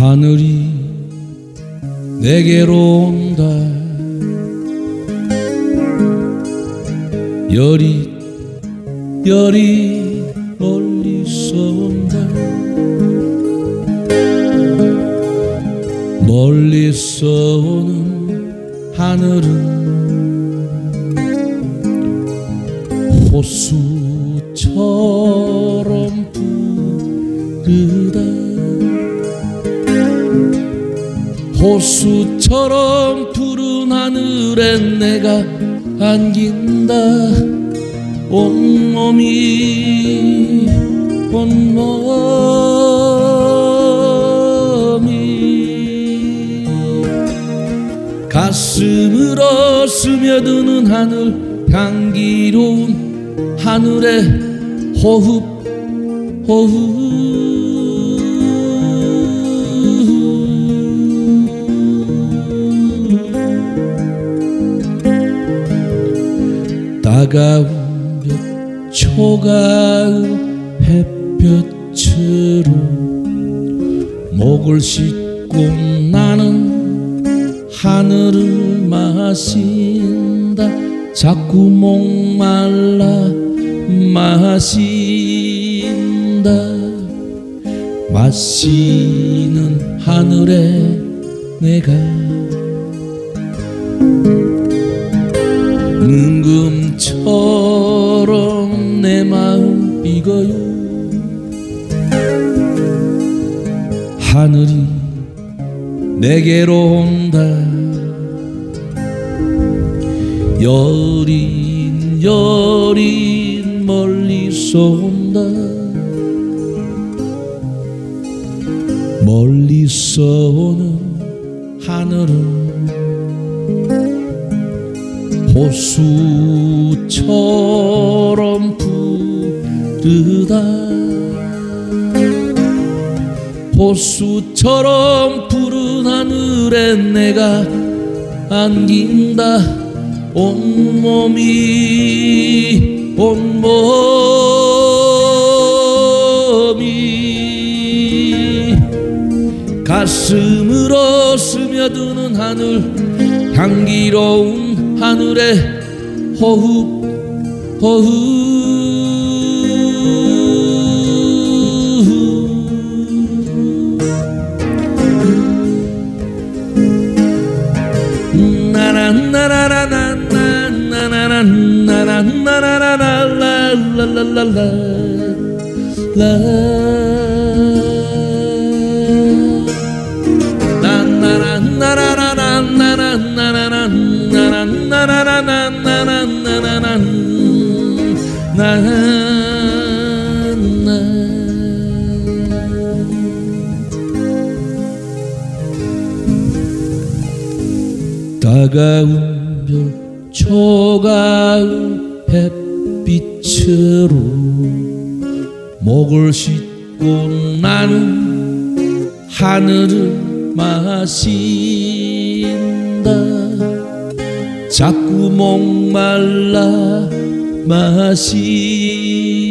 하늘이 내게로 온다. 열이 열이 멀리서 온다. 멀리서 오는 하늘은 호수 호수처럼 푸른 하늘에 내가 안긴다. 온몸이 온몸이 가슴으로 스며드는 하늘 향기로운 하늘의 호흡 호흡 따가운 볕 초가을 햇볕으로 목을 씻고 나는 하늘을 마신다. 자꾸 목말라 마신다. 마시는 하늘에 내가 능금처럼 내 마음 익어요. 하늘이 내게로 온다. 여린 여린 멀리서 온다. 멀리서 오는 하늘은 호수처럼 푸르다 호수처럼 푸른 하늘에 내가 안긴다. 온몸이 온몸이. 가슴으로 스며드는 하늘 향기로운 하늘의 호흡 호흡 따가운 별 초가을 햇빛으로 목을 씻고 나는 하늘을 마신다. 자꾸 목말라 마신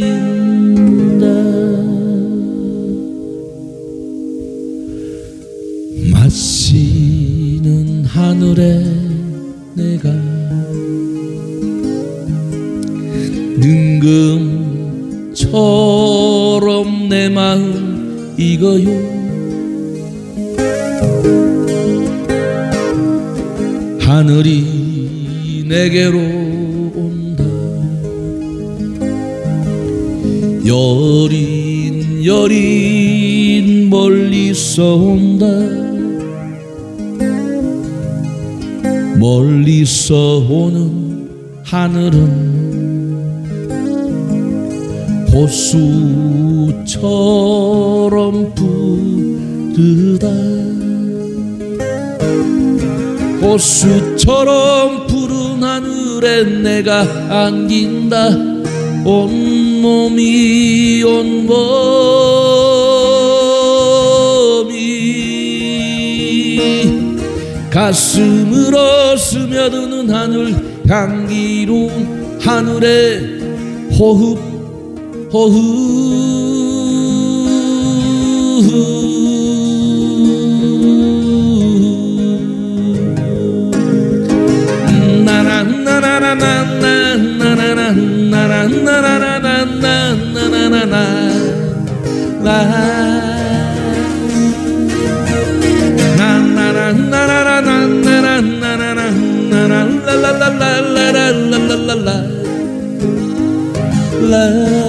처럼 내 마음 익어요. 하늘이 내게로 온다. 여린 여린 멀리서 온다. 멀리서 오는 하늘은 호수처럼 푸르다. 호수처럼 푸른 하늘에 내가 안긴다. 온몸이 온몸이 가슴으로 스며드는 하늘 향기로운 하늘의 호흡 Oh, who, na na na na na na na na na na na na na